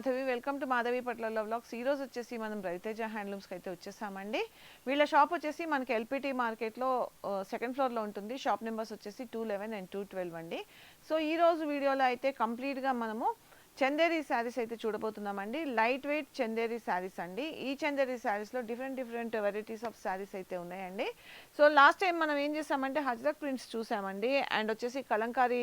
Madhavi welcome to Madhavi పట్లలో blogs ఈ రోజు వచ్చేసి మనం రవితేజ హ్యాండ్లూమ్స్కి అయితే వచ్చేసామండి. వీళ్ళ షాప్ వచ్చేసి మనకి ఎల్పిటి మార్కెట్లో సెకండ్ ఫ్లోర్లో ఉంటుంది. షాప్ నెంబర్స్ వచ్చేసి two eleven and two twelve అండి. సో ఈ రోజు వీడియోలో అయితే కంప్లీట్గా మనము చందేరి శారీస్ అయితే చూడబోతున్నామండి. లైట్ వెయిట్ చందేరి శారీస్ అండి. ఈ చందేరి శారీస్లో different different varieties of saris అయితే ఉన్నాయండి. సో లాస్ట్ టైం మనం ఏం చేసామంటే హజ్రక్ ప్రింట్స్ చూసామండి. అండ్ వచ్చేసి కలంకారీ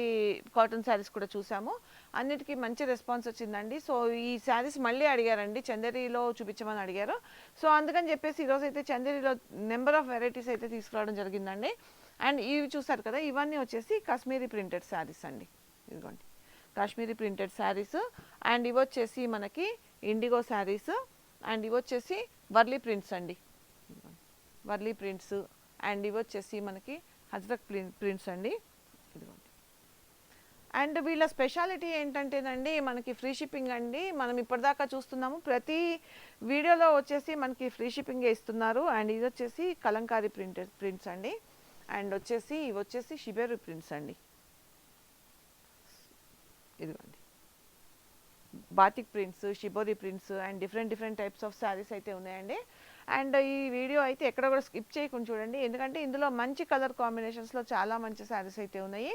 కాటన్ శారీస్ కూడా చూసాము. అన్నిటికీ మంచి రెస్పాన్స్ వచ్చిందండి. సో ఈ శారీస్ మళ్ళీ అడిగారండి. చందేరిలో చూపించమని అడిగారు. సో అందుకని చెప్పేసి ఈరోజు అయితే చందేరిలో నెంబర్ ఆఫ్ వెరైటీస్ అయితే తీసుకురావడం జరిగిందండి. అండ్ ఇవి చూసారు కదా ఇవన్నీ వచ్చేసి కాశ్మీరీ ప్రింటెడ్ శారీస్ అండి. ఇదిగోండి. కాశ్మీరీ ప్రింటెడ్ శారీస్. అండ్ ఇవి వచ్చేసి మనకి ఇండిగో శారీస్. అండ్ ఇవి వచ్చేసి వర్లీ ప్రింట్స్ అండి. వర్లీ ప్రింట్స్. అండ్ ఇవి వచ్చేసి మనకి హజ్రక్ ప్రింట్స్ అండి. అండ్ వీళ్ళ స్పెషాలిటీ ఏంటంటేనండి మనకి ఫ్రీ షిప్పింగ్ అండి. మనం ఇప్పటిదాకా చూస్తున్నాము ప్రతి వీడియోలో వచ్చేసి మనకి ఫ్రీ షిప్పింగే ఇస్తున్నారు. అండ్ ఇది వచ్చేసి కలంకారీ ప్రింట్ ప్రింట్స్ అండి. అండ్ వచ్చేసి ఇవి వచ్చేసి షిబేరు ప్రింట్స్ అండి. ఇదిగోండి. Batik prints Shibori prints and different different types of saris అయితే ఉన్నాయండి. అండ్ ఈ వీడియో అయితే ఎక్కడ కూడా స్కిప్ చేయకుండా చూడండి. ఎందుకంటే ఇందులో మంచి కలర్ కాంబినేషన్స్లో చాలా మంచి శారీస్ అయితే ఉన్నాయి.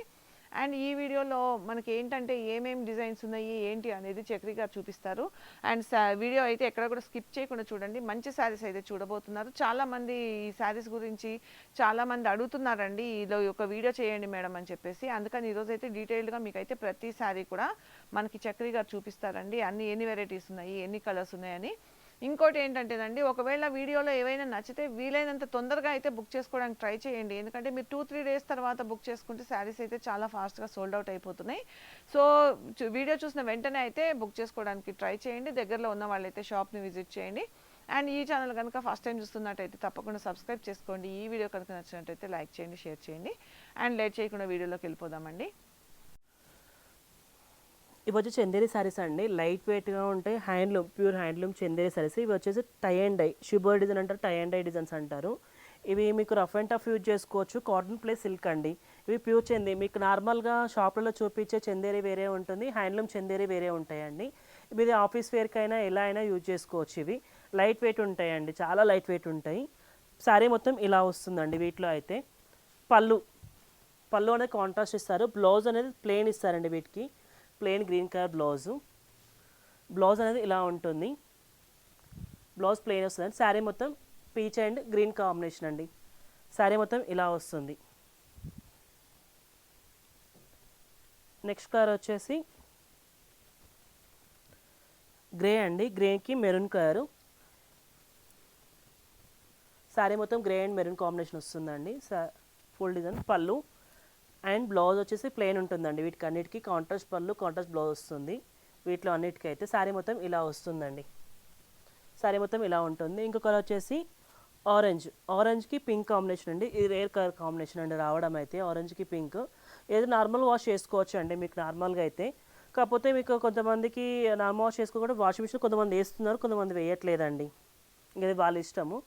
అండ్ ఈ వీడియోలో మనకి ఏంటంటే ఏమేమి డిజైన్స్ ఉన్నాయి ఏంటి అనేది చక్రి గారు చూపిస్తారు. అండ్ వీడియో అయితే ఎక్కడ కూడా స్కిప్ చేయకుండా చూడండి. మంచి శారీస్ అయితే చూడబోతున్నారు. చాలామంది ఈ శారీస్ గురించి చాలామంది అడుగుతున్నారండి ఇలా ఒక వీడియో చేయండి మేడం అని చెప్పేసి. అందుకని ఈరోజు అయితే డీటెయిల్డ్గా మీకు అయితే ప్రతి శారీ కూడా మనకి చక్రి గారు చూపిస్తారండి. అన్ని ఎన్ని వెరైటీస్ ఉన్నాయి ఎన్ని కలర్స్ ఉన్నాయని. ఇంకోటి ఏంటంటేనండి ఒకవేళ వీడియోలో ఏవైనా నచ్చితే వీలైనంత తొందరగా అయితే బుక్ చేసుకోవడానికి ట్రై చేయండి. ఎందుకంటే మీరు టూ త్రీ డేస్ తర్వాత బుక్ చేసుకుంటే శారీస్ అయితే చాలా ఫాస్ట్గా సోల్డ్ అవుట్ అయిపోతున్నాయి. సో వీడియో చూసిన వెంటనే అయితే బుక్ చేసుకోవడానికి ట్రై చేయండి. దగ్గరలో ఉన్న వాళ్ళైతే షాప్ని విజిట్ చేయండి. అండ్ ఈ ఛానల్ కనుక ఫస్ట్ టైం చూస్తున్నట్టయితే తప్పకుండా సబ్స్క్రైబ్ చేసుకోండి. ఈ వీడియో కనుక నచ్చినట్టయితే లైక్ చేయండి షేర్ చేయండి. అండ్ లేట్ చేయకుండా వీడియోలోకి వెళ్ళిపోదామండి. ఇవి వచ్చి చందేరి సారీస్ అండి. లైట్ వెయిట్గా ఉంటాయి. Handloom pure handloom Chanderi saris ఇవి వచ్చేసి టై అండ్ డై షుబర్ డిజైన్ అంటారు టై అండ్ డై డిజైన్స్ అంటారు. ఇవి మీకు రఫ్ అండ్ టఫ్ యూజ్ చేసుకోవచ్చు. కాటన్ ప్లస్ సిల్క్ అండి. ఇవి ప్యూర్ చెంది మీకు నార్మల్గా షాపులలో చూపించే చందేరి వేరే ఉంటుంది. హ్యాండ్లూమ్ చందేరి వేరే ఉంటాయండి. మీది ఇది ఆఫీస్ వేర్కైనా ఎలా అయినా యూజ్ చేసుకోవచ్చు ఇవి. లైట్ వెయిట్ ఉంటాయండి. చాలా లైట్ వెయిట్ ఉంటాయి. శారీ మొత్తం ఇలా వస్తుందండి వీటిలో అయితే. పళ్ళు. పళ్ళు అనేది కాంట్రాస్ట్ ఇస్తారు. బ్లౌజ్ అనేది ప్లెయిన్ ఇస్తారండి వీటికి. Plain green colour blouse blouse అనేది ఇలా ఉంటుంది. బ్లౌజ్ ప్లెయిన్ వస్తుంది. శారీ మొత్తం పీచ్ అండ్ గ్రీన్ కాంబినేషన్ అండి. శారీ మొత్తం ఇలా వస్తుంది. నెక్స్ట్ కలర్ వచ్చేసి గ్రే అండి. గ్రేకి మెరూన్ కలర్ శారీ మొత్తం గ్రే అండ్ మెరూన్ కాంబినేషన్ వస్తుందండి. Full design pallu. And blouse వచ్చేసి ప్లెయిన్ ఉంటుందండి. వీటికి అన్నిటికీ కాంట్రాస్ట్ పళ్ళు కాంట్రాస్ట్ బ్లౌజ్ వస్తుంది. వీటిలో అన్నిటికీ అయితే శారీ మొత్తం ఇలా వస్తుందండి. శారీ మొత్తం ఇలా ఉంటుంది. ఇంకో కలర్ వచ్చేసి ఆరెంజ్ ఆరెంజ్కి పింక్ కాంబినేషన్ అండి. ఇది రేర్ కలర్ కాంబినేషన్ అండి రావడం అయితే. ఆరెంజ్కి పింక్ ఏదో నార్మల్ వాష్ చేసుకోవచ్చు అండి మీకు నార్మల్గా అయితే. కాకపోతే మీకు కొంతమందికి నార్మల్ వాష్ చేసుకోకుండా వాషింగ్ మిషన్ కొంతమంది వేస్తున్నారు కొంతమంది వేయట్లేదండి. ఇది వాళ్ళ ఇష్టము.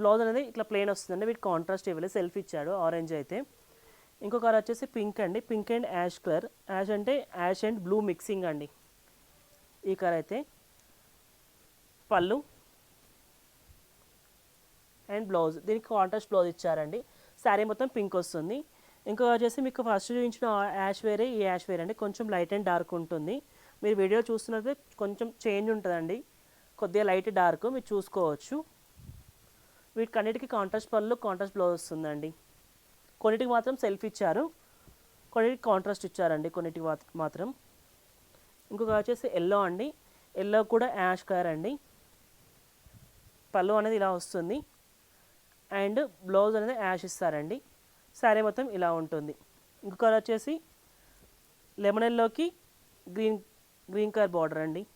బ్లౌజ్ అనేది ఇట్లా ప్లెయిన్ వస్తుందండి. వీటి కాంట్రాస్ట్ ఇవ్వలేదు సెల్ఫ్ ఇచ్చాడు ఆరెంజ్ అయితే. ఇంకో కలర్ వచ్చేసి పింక్ అండి. Pink and ash colour ash అంటే యాష్ అండ్ బ్లూ మిక్సింగ్ అండి. ఈ కలర్ అయితే. పళ్ళు. అండ్ బ్లౌజ్ దీనికి కాంట్రాస్ట్ బ్లౌజ్ ఇచ్చారండి. శారీ మొత్తం పింక్ వస్తుంది. ఇంకో వచ్చేసి మీకు ఫస్ట్ చూపించిన యాష్ వేరే ఈ యాష్ వేరే అండి. కొంచెం లైట్ అండ్ డార్క్ ఉంటుంది. మీరు వీడియో చూస్తున్నది కొంచెం చేంజ్ ఉంటుందండి. కొద్దిగా లైట్ డార్క్ మీరు చూసుకోవచ్చు. వీటికన్నిటికీ కాంట్రాస్ట్ పళ్ళు కాంట్రాస్ట్ బ్లౌజ్ వస్తుందండి. కొన్నిటికి మాత్రం సెల్ఫ్ ఇచ్చారు. కొన్నిటికి కాంట్రాస్ట్ ఇచ్చారండి కొన్నిటికి మాత్రం. ఇంకొక వచ్చేసి ఎల్లో అండి. ఎల్లో కూడా యాష్ కలర్ అండి. పళ్ళు అనేది ఇలా వస్తుంది. అండ్ బ్లౌజ్ అనేది యాష్ ఇస్తారండి. శారీ మొత్తం ఇలా ఉంటుంది. ఇంకొక కలర్ వచ్చేసి లెమన్ ఎల్లోకి గ్రీన్ గ్రీన్ కలర్ బార్డర్ అండి.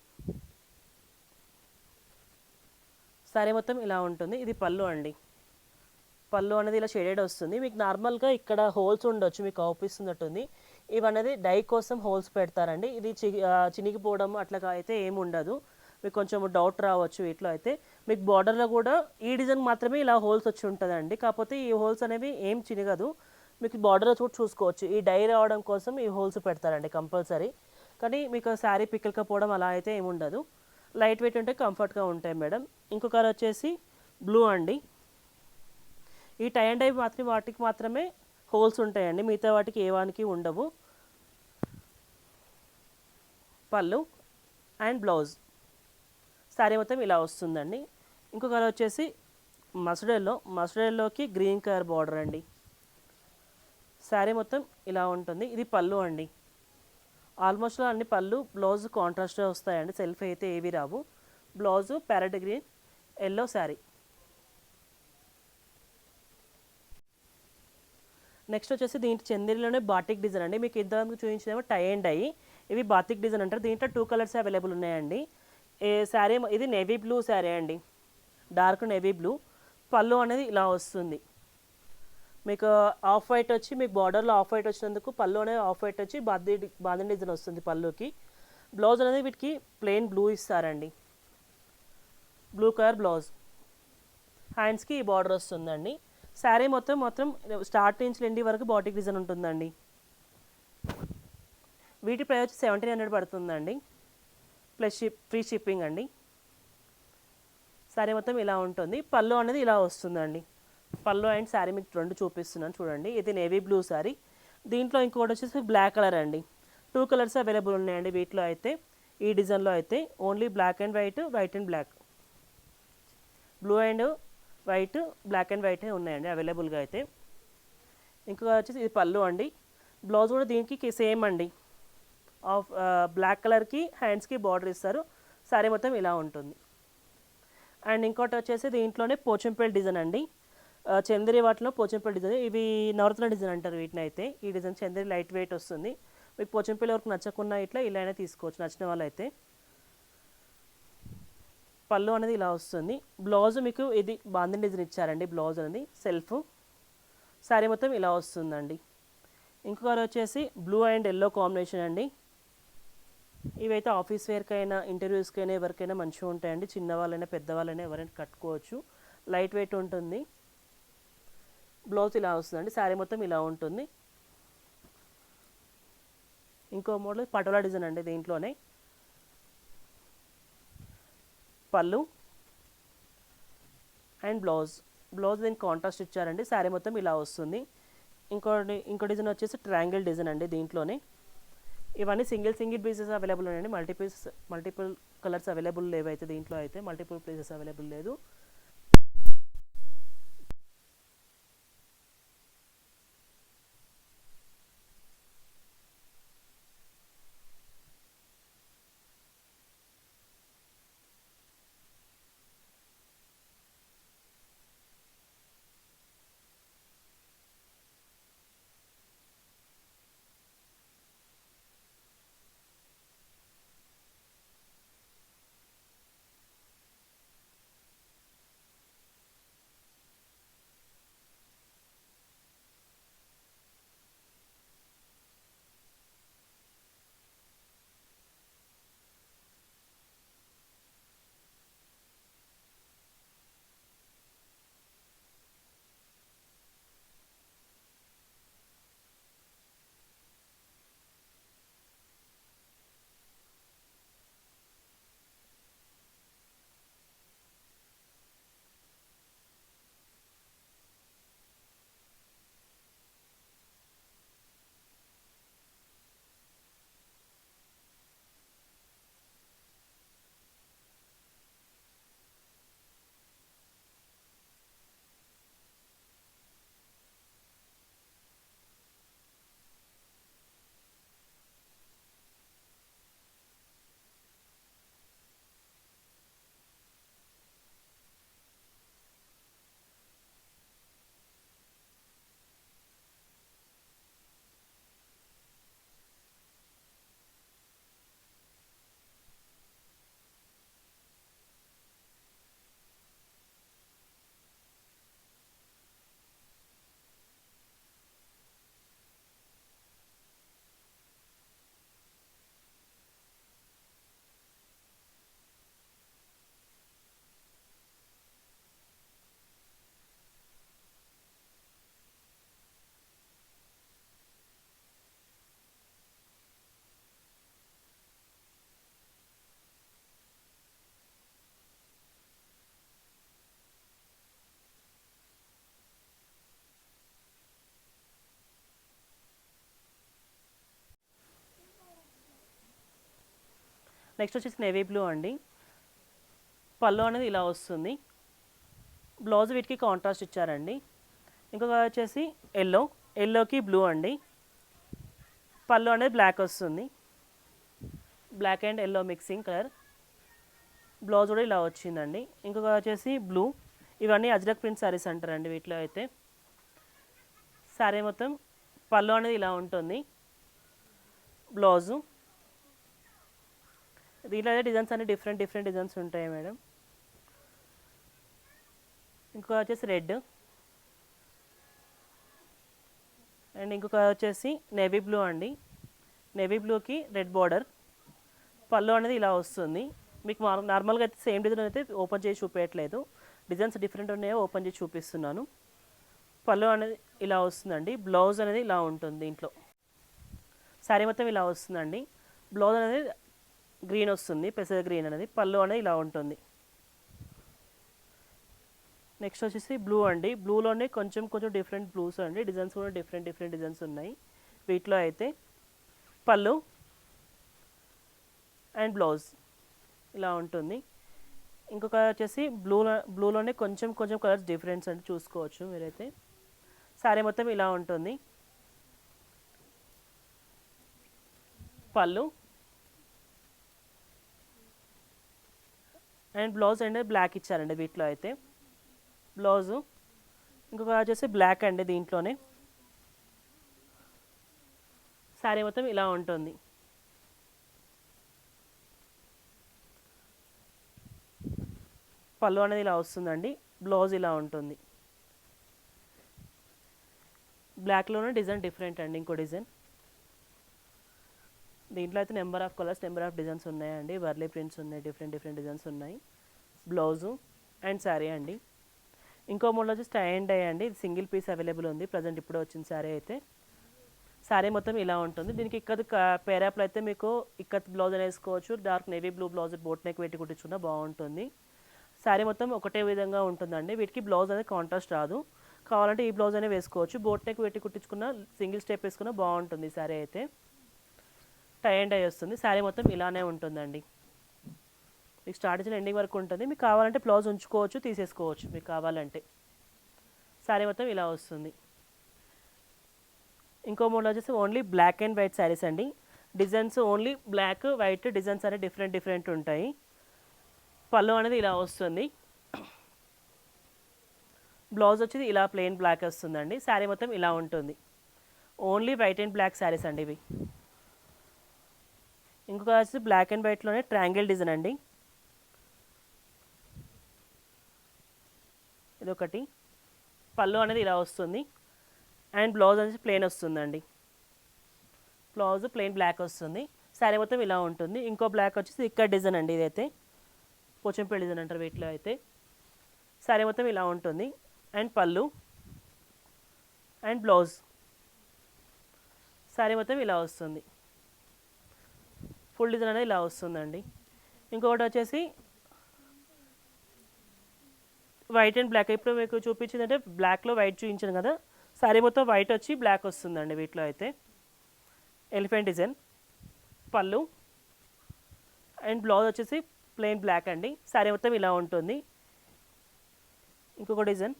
శారీ మొత్తం ఇలా ఉంటుంది. ఇది పళ్ళు అండి. పళ్ళు అనేది ఇలా షేడెడ్ వస్తుంది. మీకు నార్మల్గా ఇక్కడ హోల్స్ ఉండొచ్చు మీకు అవుపిస్తున్నట్టుంది ఇవి అనేది డై కోసం హోల్స్ పెడతారండి. ఇది చి చినిగిపోవడం అట్లా అయితే ఏమి ఉండదు. మీకు కొంచెం డౌట్ రావచ్చు వీటిలో అయితే. మీకు బార్డర్లో కూడా ఈ డిజైన్ మాత్రమే ఇలా హోల్స్ వచ్చి ఉంటుందండి. కాకపోతే ఈ హోల్స్ అనేవి ఏం చినగదు. మీకు బార్డర్లో చూడ చూసుకోవచ్చు. ఈ డై రావడం కోసం ఈ హోల్స్ పెడతారండి కంపల్సరీ. కానీ మీకు శారీ పిక్కకపోవడం అలా అయితే ఏమి ఉండదు. లైట్ వెయిట్ ఉంటే కంఫర్ట్గా ఉంటాయి మేడం. ఇంకొకరు వచ్చేసి బ్లూ అండి. ఈ టై అండ్ డై మాత్రం వాటికి మాత్రమే హోల్స్ ఉంటాయండి. మిగతా వాటికి ఏ వానికి ఉండవు. పళ్ళు అండ్ బ్లౌజ్. శారీ మొత్తం ఇలా వస్తుందండి. ఇంకో కలర్ వచ్చేసి mustard yellow green colour border అండి. శారీ మొత్తం ఇలా ఉంటుంది. ఇది పళ్ళు అండి. ఆల్మోస్ట్ అన్ని పళ్ళు బ్లౌజ్ కాంట్రాస్ట్గా వస్తాయండి. సెల్ఫ్ అయితే ఏవి రావు. Blouse parrot green yellow sari next వచ్చేసి దీంట్లో చందేరిలోనే బాటిక్ డిజైన్ అండి. మీకు ఇంతవరకు చూపించినేమో టై అండ్ అయ్యి ఇవి బాతిక్ డిజైన్ అంటారు. దీంట్లో టూ కలర్స్ అవైలబుల్ ఉన్నాయండి. ఏ శారీ ఇది నేవీ బ్లూ శారీ అండి. డార్క్ నేవీ బ్లూ పళ్ళు అనేది ఇలా వస్తుంది. మీకు ఆఫ్ వైట్ వచ్చి మీకు బార్డర్లో ఆఫ్ వైట్ వచ్చినందుకు పళ్ళు అనేది ఆఫ్ వైట్ వచ్చి బాంది బాంధన్ డిజైన్ వస్తుంది పళ్ళుకి. బ్లౌజ్ అనేది వీటికి ప్లెయిన్ బ్లూ ఇస్తారండి. బ్లూ కలర్ బ్లౌజ్ హ్యాండ్స్కి ఈ బార్డర్ వస్తుందండి. శారీ మొత్తం మొత్తం స్టార్ట్ నుంచి ఎండి వరకు బాటిక్ డిజైన్ ఉంటుందండి. వీటి ప్రైస్ వచ్చి సెవెంటీన్ హండ్రెడ్ పడుతుందండి. ప్లస్ షిప్ ఫ్రీ షిప్పింగ్ అండి. శారీ మొత్తం ఇలా ఉంటుంది. పళ్ళు అనేది ఇలా వస్తుందండి. పళ్ళు అండ్ శారీ మీకు రెండు చూపిస్తున్నాను చూడండి. ఇది నేవీ బ్లూ శారీ. దీంట్లో ఇంకోటి వచ్చేసి బ్లాక్ కలర్ అండి. టూ కలర్స్ అవైలబుల్ ఉన్నాయండి వీటిలో అయితే. ఈ డిజైన్లో అయితే only black and white white and black. Blue and white black and white ఉన్నాయండి అవైలబుల్గా అయితే. ఇంకొక వచ్చేసి ఇది పళ్ళు అండి. బ్లౌజ్ కూడా దీనికి సేమ్ అండి. ఆఫ్ బ్లాక్ కలర్కి హ్యాండ్స్కి బార్డర్ ఇస్తారు. సారీ మొత్తం ఇలా ఉంటుంది. అండ్ ఇంకోటి వచ్చేసి దీంట్లోనే పోచంపల్లి డిజైన్ అండి. చంద్రి వాటిలో పోచంపల్లి డిజైన్. ఇవి నవరత్న డిజైన్ అంటారు వీటిని అయితే. ఈ డిజైన్ చంద్రి లైట్ వెయిట్ వస్తుంది. మీకు పోచంపల్లి వరకు నచ్చకున్నా ఇట్లా ఇలా అయినా తీసుకోవచ్చు నచ్చిన వాళ్ళు అయితే పళ్ళు అనేది ఇలా వస్తుంది. బ్లౌజ్ మీకు ఇది బాంధన్ డిజైన్ ఇచ్చారండి బ్లౌజ్ అనేది సెల్ఫ్ శారీ మొత్తం ఇలా వస్తుందండి. ఇంకొకరు వచ్చేసి బ్లూ అండ్ ఎల్లో కాంబినేషన్ అండి. ఇవైతే ఆఫీస్ వేర్కైనా ఇంటర్వ్యూస్కైనా ఎవరికైనా మంచిగా ఉంటాయండి. చిన్నవాళ్ళైనా పెద్దవాళ్ళైనా ఎవరైనా కట్టుకోవచ్చు. లైట్ వెయిట్ ఉంటుంది. బ్లౌజ్ ఇలా వస్తుందండి. శారీ మొత్తం ఇలా ఉంటుంది. ఇంకో మోడల్ పటోలా డిజైన్ అండి దీంట్లోనే. Pallu and blouse. బ్లౌజ్ దీనికి కాంట్రాస్ట్ ఇచ్చారండి. శారీ మొత్తం ఇలా వస్తుంది. ఇంకోటి ఇంకో డిజైన్ వచ్చేసి ట్రయాంగిల్ డిజైన్ అండి దీంట్లోనే. ఇవన్నీ సింగిల్ సింగిల్ పీసెస్ అవైలబుల్ ఉన్నాయండి. మల్టీపీస్ మల్టిపుల్ కలర్స్ అవైలబుల్ లేవైతే దీంట్లో అయితే మల్టిపుల్ పీసెస్ అవైలబుల్ లేదు. నెక్స్ట్ వచ్చేసి నేవీ బ్లూ అండి. పళ్ళు అనేది ఇలా వస్తుంది. బ్లౌజ్ వీటికి కాంట్రాస్ట్ ఇచ్చారండి. ఇంకొక వచ్చేసి ఎల్లో. ఎల్లోకి బ్లూ అండి. పళ్ళు అనేది బ్లాక్ వస్తుంది. Black and yellow mixing colour. Blouse కూడా ఇలా వచ్చిందండి. ఇంకొక వచ్చేసి బ్లూ. ఇవన్నీ అజ్రక్ ప్రింట్ శారీస్ అంటారండి వీటిలో అయితే. శారీ మొత్తం పళ్ళు అనేది ఇలా ఉంటుంది. బ్లౌజు. దీంట్లో అయితే డిజైన్స్ అన్ని డిఫరెంట్ డిఫరెంట్ డిజైన్స్ ఉంటాయి మేడం. ఇంకొక వచ్చేసి రెడ్. అండ్ ఇంకొక వచ్చేసి నేవీ బ్లూ అండి. నేవీ బ్లూకి రెడ్ బార్డర్. పళ్ళు అనేది ఇలా వస్తుంది. మీకు నార్మల్గా అయితే సేమ్ డిజైన్ అయితే ఓపెన్ చేసి చూపించట్లేదు డిజైన్స్ డిఫరెంట్ ఉన్నాయో ఓపెన్ చేసి చూపిస్తున్నాను. పళ్ళు అనేది ఇలా వస్తుందండి. బ్లౌజ్ అనేది ఇలా ఉంటుంది దీంట్లో శారీ మొత్తం ఇలా వస్తుందండి. బ్లౌజ్ అనేది గ్రీన్ వస్తుంది పెసర గ్రీన్ అనేది పళ్ళు అనేది ఇలా ఉంటుంది. నెక్స్ట్ వచ్చేసి బ్లూ అండి. బ్లూలోనే కొంచెం కొంచెం డిఫరెంట్ బ్లూస్ అండి. డిజైన్స్ కూడా డిఫరెంట్ డిఫరెంట్ డిజైన్స్ ఉన్నాయి. వీటిలో అయితే పళ్ళు అండ్ బ్లౌజ్ ఇలా ఉంటుంది. ఇంకొక వచ్చేసి బ్లూ బ్లూలోనే కొంచెం కొంచెం కలర్స్ డిఫరెన్స్ అంటే చూసుకోవచ్చు మీరైతే. శారీ మొత్తం ఇలా ఉంటుంది. పళ్ళు అండ్ బ్లౌజ్ అండి బ్లాక్ ఇచ్చారండి వీటిలో అయితే. బ్లౌజు ఇంకొక వచ్చేసి బ్లాక్ అండి దీంట్లోనే. శారీ మొత్తం ఇలా ఉంటుంది. పళ్ళు అనేది ఇలా వస్తుందండి. బ్లౌజ్ ఇలా ఉంటుంది. బ్లాక్లోనే డిజైన్ డిఫరెంట్ అండి ఇంకో డిజైన్. దీంట్లో అయితే number of colours number of designs ఉన్నాయండి. వర్లీ ప్రింట్స్ ఉన్నాయి డిఫరెంట్ డిఫరెంట్ డిజైన్స్ ఉన్నాయి. బ్లౌజు అండ్ శారీ అండి. ఇంకో మోడల్ వచ్చి టై అండ్ డై అండి. ఇది సింగిల్ పీస్ అవైలబుల్ ఉంది. ప్రజెంట్ ఇప్పుడు వచ్చిన శారీ అయితే. శారీ మొత్తం ఇలా ఉంటుంది. దీనికి ఇక్కత్ పేరాప్లో అయితే మీకు ఇక్కత్ బ్లౌజ్ అని వేసుకోవచ్చు. Dark navy blue blouse boat neck పెట్టి కుట్టించుకున్నా బాగుంటుంది. శారీ మొత్తం ఒకటే విధంగా ఉంటుందండి. వీటికి బ్లౌజ్ అనేది కాంట్రాస్ట్ రాదు. కావాలంటే ఈ బ్లౌజ్ అనే వేసుకోవచ్చు. బోట్ నెక్ పెట్టి కుట్టించుకున్న సింగిల్ స్టెప్ వేసుకున్న బాగుంటుంది శారీ అయితే. టై అండ్ అయి వస్తుంది. శారీ మొత్తం ఇలానే ఉంటుందండి. మీకు స్టార్ట్ ఎండింగ్ వరకు ఉంటుంది. మీకు కావాలంటే బ్లౌజ్ ఉంచుకోవచ్చు తీసేసుకోవచ్చు. మీకు కావాలంటే శారీ మొత్తం ఇలా వస్తుంది. ఇంకో మోడల్ వచ్చేసి only black and white saris అండి. Designs only black white designs అనేవి డిఫరెంట్ డిఫరెంట్ ఉంటాయి. పళ్ళు అనేది ఇలా వస్తుంది. బ్లౌజ్ వచ్చేది ఇలా ప్లెయిన్ బ్లాక్ వస్తుందండి. శారీ మొత్తం ఇలా ఉంటుంది. Only white and black saris అండి ఇవి. ఇంకొక వచ్చేసి బ్లాక్ అండ్ వైట్లోనే ట్రాంగిల్ డిజైన్ అండి. ఇది ఒకటి పళ్ళు అనేది ఇలా వస్తుంది. అండ్ బ్లౌజ్ అనేది ప్లెయిన్ వస్తుందండి. బ్లౌజ్ ప్లెయిన్ బ్లాక్ వస్తుంది. శారీ మొత్తం ఇలా ఉంటుంది. ఇంకో బ్లాక్ వచ్చేసి ఇక్కడ డిజైన్ అండి ఇదైతే. పోచంపల్లి డిజైన్ అంటారు వీటిలో అయితే. శారీ మొత్తం ఇలా ఉంటుంది. అండ్ పళ్ళు. అండ్ బ్లౌజ్ శారీ మొత్తం ఇలా వస్తుంది. ఫుల్ డిజైన్ అనేది ఇలా వస్తుందండి. ఇంకొకటి వచ్చేసి వైట్ అండ్ బ్లాక్. ఇప్పుడు మీకు చూపించింది అంటే బ్లాక్లో వైట్ చూపించాను కదా. శారీ మొత్తం వైట్ వచ్చి బ్లాక్ వస్తుందండి వీటిలో అయితే. Elephant design pallu and blouse వచ్చేసి ప్లెయిన్ బ్లాక్ అండి. శారీ మొత్తం ఇలా ఉంటుంది. ఇంకొక design.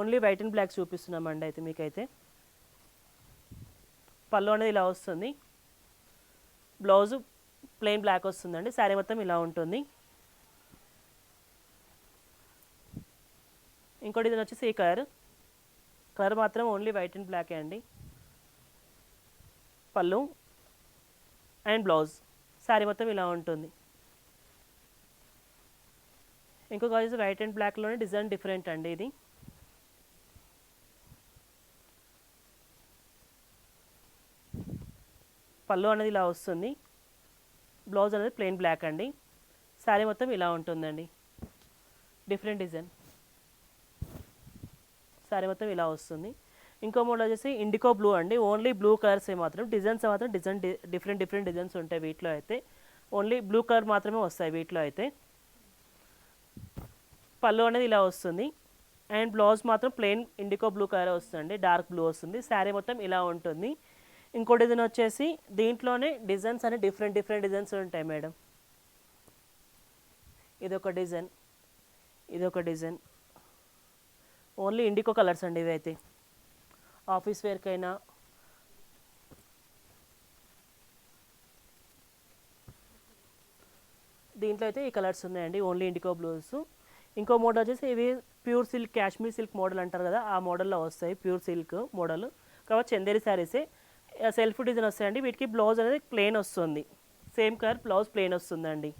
Only white and black చూపిస్తున్నామండి అయితే మీకైతే. పళ్ళు అనేది ఇలా వస్తుంది. బ్లౌజ్ ప్లెయిన్ బ్లాక్ వస్తుందండి శారీ మొత్తం ఇలా ఉంటుంది. ఇంకోటి ఇది వచ్చేసి ఈ కలర్. కలర్ మాత్రం ఓన్లీ వైట్ అండ్ బ్లాకే అండి. పళ్ళు అండ్ బ్లౌజ్ శారీ మొత్తం ఇలా ఉంటుంది. ఇంకొక వచ్చేసి వైట్ అండ్ బ్లాక్లోనే డిజైన్ డిఫరెంట్ అండి ఇది. పళ్ళు అనేది ఇలా వస్తుంది. బ్లౌజ్ అనేది ప్లెయిన్ బ్లాక్ అండి. శారీ మొత్తం ఇలా ఉంటుందండి. డిఫరెంట్ డిజైన్ శారీ మొత్తం ఇలా వస్తుంది. ఇంకో మోడల్ వచ్చేసి ఇండికో బ్లూ అండి. ఓన్లీ బ్లూ కలర్స్ మాత్రం డిజైన్స్ మాత్రం డిజైన్ డిఫరెంట్ డిఫరెంట్ డిజైన్స్ ఉంటాయి వీటిలో అయితే. ఓన్లీ బ్లూ కలర్ మాత్రమే వస్తాయి వీటిలో అయితే. పళ్ళు అనేది ఇలా వస్తుంది. అండ్ బ్లౌజ్ మాత్రం ప్లెయిన్ ఇండికో బ్లూ కలర్ వస్తుంది డార్క్ బ్లూ వస్తుంది. శారీ మొత్తం ఇలా ఉంటుంది. ఇంకో డిజైన్ వచ్చేసి దీంట్లోనే డిజైన్స్ అని డిఫరెంట్ డిఫరెంట్ డిజైన్స్ ఉంటాయి మేడం. ఇదొక డిజైన్. ఇదొక డిజైన్. ఓన్లీ ఇండికో కలర్స్ అండి ఇవైతే ఆఫీస్ వేర్కైనా. దీంట్లో అయితే ఈ కలర్స్ ఉన్నాయండి. Only indigo blues. ఇంకో మోడల్ వచ్చేసి ఇవి pure silk Kashmir silk model అంటారు కదా ఆ మోడల్లో వస్తాయి ప్యూర్ సిల్క్ మోడల్. కాబట్టి చందేరి శారీసే. సెల్ఫ్ డిజైన్ వస్తాయండి. వీటికి బ్లౌజ్ అనేది ప్లెయిన్ వస్తుంది. సేమ్ కలర్ బ్లౌజ్ ప్లెయిన్ వస్తుందండి.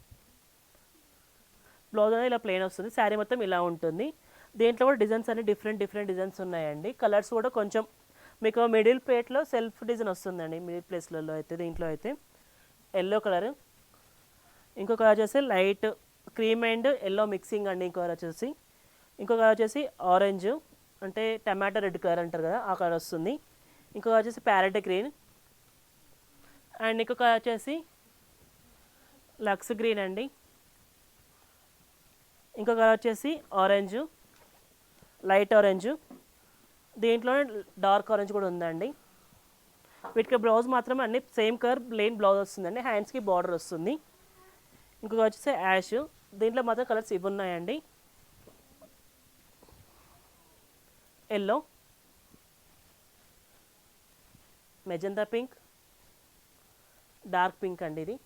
బ్లౌజ్ అనేది ఇలా ప్లెయిన్ వస్తుంది. శారీ మొత్తం ఇలా ఉంటుంది. దీంట్లో కూడా డిజైన్స్ అన్ని డిఫరెంట్ డిఫరెంట్ డిజైన్స్ ఉన్నాయండి. కలర్స్ కూడా కొంచెం మీకు మిడిల్ ప్లేట్లో సెల్ఫ్ డిజైన్ వస్తుందండి. మిడిల్ ప్లేస్లలో అయితే దీంట్లో అయితే. ఎల్లో కలర్ ఇంకో కలర్ వచ్చేసి light cream and yellow mixing అండి. ఇంకో కలర్ వచ్చేసి. ఇంకో కలర్ వచ్చేసి ఆరెంజ్ అంటే టమాటో రెడ్ కలర్ అంటారు కదా ఆ కలర్ వస్తుంది. ఇంకొక వచ్చేసి ప్యారెట్ గ్రీన్ అండ్ ఇంకొక వచ్చేసి లక్స్ గ్రీన్ అండి. ఇంకొక కలర్ వచ్చేసి ఆరెంజ్ లైట్ ఆరెంజ్. దీంట్లోనే డార్క్ ఆరెంజ్ కూడా ఉందండి. వీటికి బ్లౌజ్ మాత్రం అన్ని సేమ్ కలర్ ప్లెయిన్ బ్లౌజ్ వస్తుందండి. హ్యాండ్స్కి బార్డర్ వస్తుంది. ఇంకొక వచ్చేసి యాష్. దీంట్లో మాత్రం కలర్స్ ఇవి ఉన్నాయండి. Yellow. Magenta pink dark pink అండి ఇది.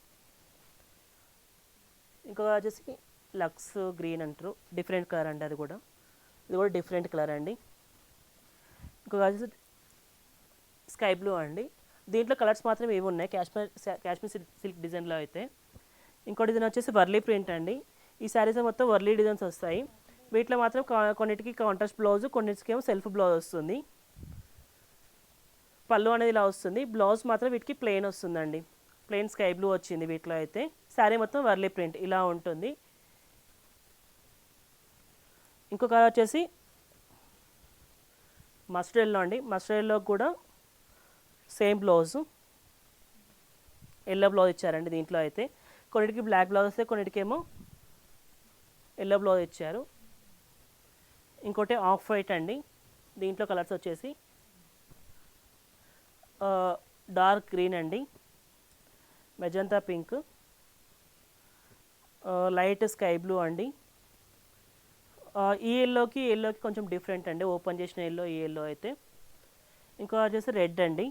ఇంకొక వచ్చేసి లక్స్ గ్రీన్ అంటారు డిఫరెంట్ కలర్ అండి అది కూడా. ఇది కూడా డిఫరెంట్ కలర్ అండి. ఇంకొక వచ్చేసి స్కై బ్లూ అండి. దీంట్లో కలర్స్ మాత్రం ఏవి ఉన్నాయి. కాశ్మీర్ కాశ్మీర్ సిల్క్ సిల్క్ డిజైన్లో అయితే. ఇంకో డిజైన్ వచ్చేసి వర్లీ ప్రింట్ అండి. ఈ శారీస్ మొత్తం వర్లీ డిజైన్స్ వస్తాయి. వీటిలో మాత్రం కా- కొన్నిటికి కాంట్రాస్ట్ బ్లౌజ్ కొన్నిటికి ఏమో సెల్ఫ్ బ్లౌజ్ వస్తుంది. పళ్ళు అనేది ఇలా వస్తుంది. బ్లౌజ్ మాత్రం వీటికి ప్లెయిన్ వస్తుందండి. ప్లెయిన్ స్కై బ్లూ వచ్చింది వీటిలో అయితే. శారీ మొత్తం వర్లీ ప్రింట్ ఇలా ఉంటుంది. ఇంకో కలర్ వచ్చేసి మస్టర్డ్లో అండి. మస్టర్డ్లో కూడా సేమ్ బ్లౌజు ఎల్లో బ్లౌజ్ ఇచ్చారండి దీంట్లో అయితే. కొన్నిటికి బ్లాక్ బ్లౌజ్ వస్తే కొన్నిటికేమో ఎల్లో బ్లౌజ్ ఇచ్చారు. ఇంకోటి ఆఫ్ వైట్ అండి. దీంట్లో కలర్స్ వచ్చేసి డార్క్ గ్రీన్ అండి. Magenta pink. Light sky blue అండి. ఈ ఎల్లోకి ఎల్లోకి కొంచెం డిఫరెంట్ అండి. ఓపెన్ చేసిన ఎల్లో ఈ ఎల్లో అయితే. ఇంకో వచ్చేసి రెడ్ అండి.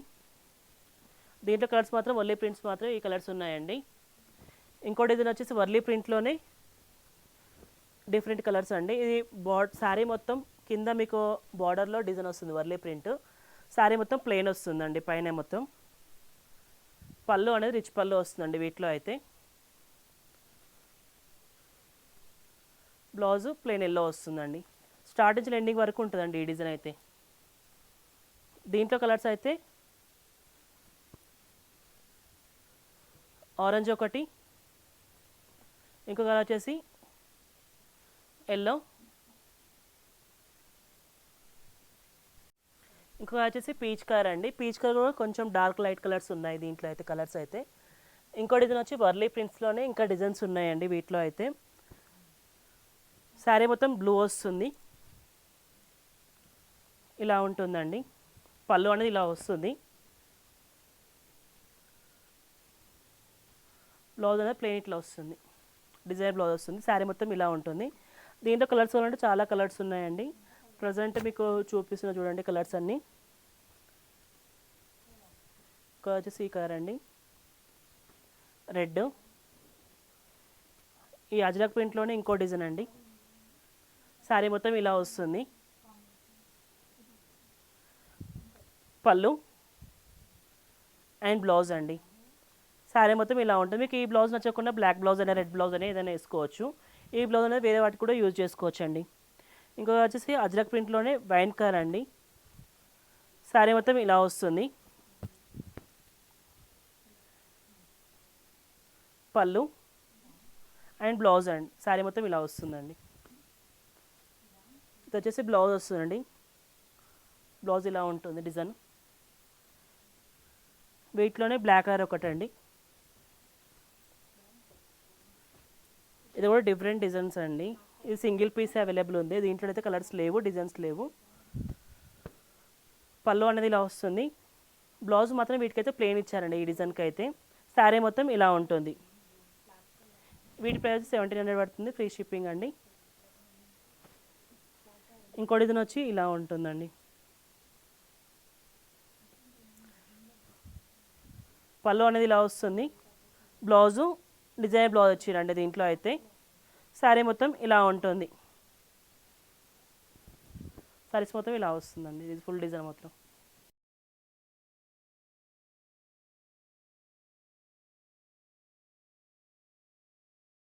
దీంట్లో కలర్స్ మాత్రం వర్లీ ప్రింట్స్ మాత్రం ఈ కలర్స్ ఉన్నాయండి. ఇంకోటి ఇది వచ్చేసి వర్లీ ప్రింట్లోనే డిఫరెంట్ కలర్స్ అండి. ఇది బాడ్ శారీ మొత్తం కింద మీకు బార్డర్లో డిజైన్ వస్తుంది వర్లీ ప్రింట్. శారీ మొత్తం ప్లెయిన్ వస్తుందండి పైన మొత్తం. పళ్ళు అనేది రిచ్ పళ్ళు వస్తుందండి వీటిలో అయితే. బ్లౌజు ప్లెయిన్ ఎల్లో వస్తుందండి. స్టార్ట్ నుంచి ఎండింగ్ వరకు ఉంటుందండి ఈ డిజైన్ అయితే. దీంట్లో కలర్స్ అయితే ఆరెంజ్ ఒకటి ఇంకో కలర్ వచ్చేసి ఎల్లో ఇంకొక వచ్చేసి పీచ్ కలర్ అండి. పీచ్ కలర్ కూడా కొంచెం డార్క్ లైట్ కలర్స్ ఉన్నాయి దీంట్లో అయితే కలర్స్ అయితే. ఇంకో డిజైన్ వచ్చి వర్లీ ప్రింట్స్లోనే ఇంకా డిజైన్స్ ఉన్నాయండి వీటిలో అయితే. శారీ మొత్తం బ్లూ వస్తుంది. ఇలా ఉంటుందండి. పళ్ళు అనేది ఇలా వస్తుంది. బ్లౌజ్ అనేది ప్లెయిన్ ఇట్లా వస్తుంది. డిజైన్ బ్లౌజ్ వస్తుంది. శారీ మొత్తం ఇలా ఉంటుంది. దీంట్లో కలర్స్ అంటే చాలా కలర్స్ ఉన్నాయండి. ప్రజెంట్ మీకు చూపిస్తున్న చూడండి కలర్స్ అన్నీ. ఒక వచ్చేసి ఈ అండి రెడ్. ఈ అజ్రక్ ప్రింట్లోనే ఇంకో డిజైన్ అండి. శారీ మొత్తం ఇలా వస్తుంది. పళ్ళు అండ్ బ్లౌజ్ అండి. శారీ మొత్తం ఇలా ఉంటుంది. మీకు ఈ బ్లౌజ్ నచ్చకుండా బ్లాక్ బ్లౌజ్ అయినా రెడ్ బ్లౌజ్ అయినా ఏదైనా వేసుకోవచ్చు. ఈ బ్లౌజ్ అనేది వేరే వాటికి కూడా యూజ్ చేసుకోవచ్చు అండి ఇంకొక వచ్చేసి అజ్రక్ ప్రింట్లోనే వైన్ కలర్ అండి. శారీ మొత్తం ఇలా వస్తుంది. పళ్ళు అండ్ బ్లౌజ్ అండ్ శారీ మొత్తం ఇలా వస్తుందండి. ఇది వచ్చేసి బ్లౌజ్ వస్తుందండి. బ్లౌజ్ ఇలా ఉంటుంది డిజైన్. వీటిలోనే బ్లాక్ కలర్ ఒకటండి. ఇది కూడా డిఫరెంట్ డిజైన్స్ అండి. ఇది సింగిల్ పీస్ అవైలబుల్ ఉంది. దీంట్లో అయితే కలర్స్ లేవు డిజైన్స్ లేవు. పళ్ళు అనేది ఇలా వస్తుంది. బ్లౌజ్ మాత్రం వీటికైతే ప్లేన్ ఇచ్చారండి ఈ డిజైన్కి అయితే శారీ మొత్తం ఇలా ఉంటుంది. వీటి ప్రైస్ సెవెంటీన్ హండ్రెడ్ పడుతుంది ఫ్రీ షిప్పింగ్ అండి. ఇంకో డిజైన్ వచ్చి ఇలా ఉంటుందండి. పళ్ళు అనేది ఇలా వస్తుంది. బ్లౌజు డిజైన్ బ్లౌజ్ వచ్చిందండి దీంట్లో అయితే. శారీ మొత్తం ఇలా ఉంటుంది. సారీస్ మొత్తం ఇలా వస్తుందండి ఇది ఫుల్ డిజైన్ మొత్తం